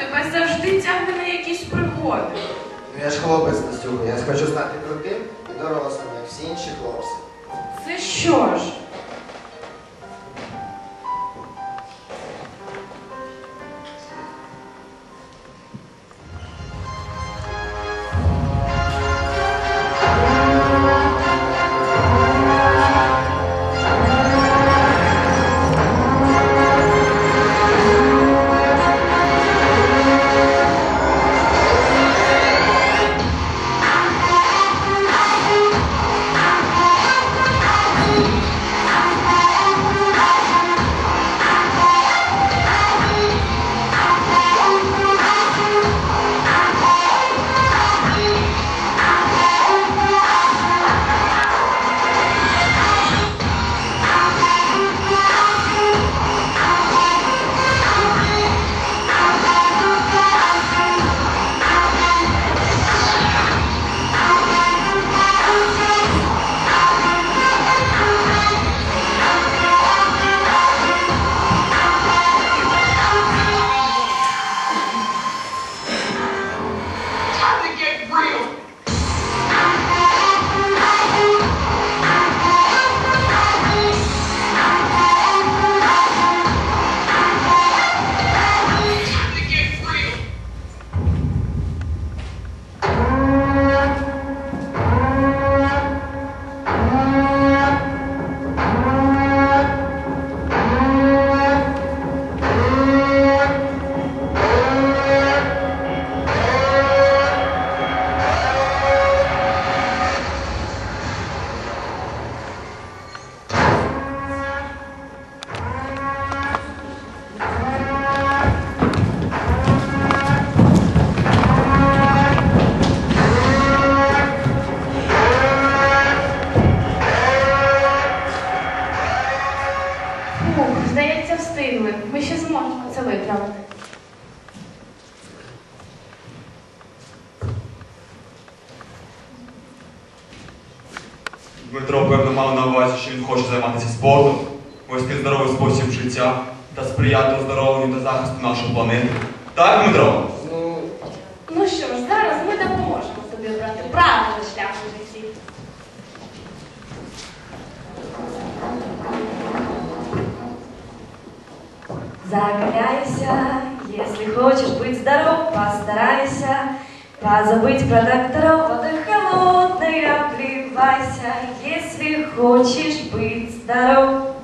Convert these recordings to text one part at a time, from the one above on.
тебе завжди тягне на якісь пригоди? Ну я ж хлопець Настюха, я хочу стати крутим і дорослим, як всі інші хлопці. Це що ж? Дмитро, певно, мав на увазі, що він хоче займатися спортом, вести здоровий спосіб життя та сприяти оздоровленню та захисту нашої планети. Так, Дмитро? Ну, Ну що ж, зараз ми допоможемо тобі обрати правильний шлях у житті. Закаляйся, если хочешь быть здоров, постарайся Позабыть про докторов, водой холодной обливайся Если хочешь быть здоров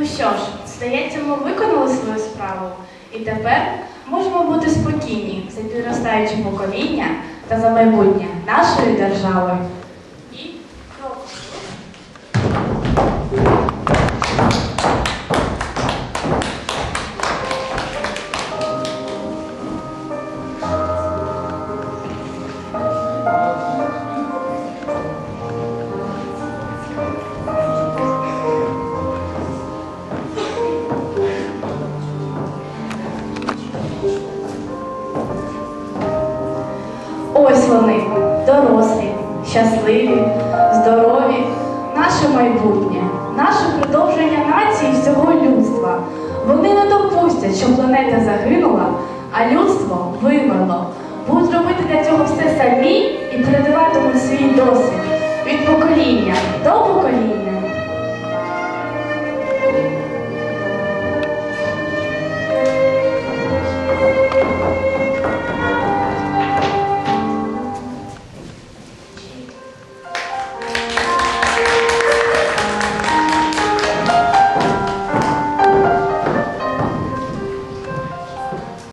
Ну що ж, здається, ми виконали свою справу. І тепер можемо бути спокійні за підростаюче покоління та за майбутнє нашої держави. Щасливі, здорові, наше майбутнє, наше продовження нації всього людства. Вони не допустять, щоб планета загинула, а людство вимерло. Будуть робити для цього все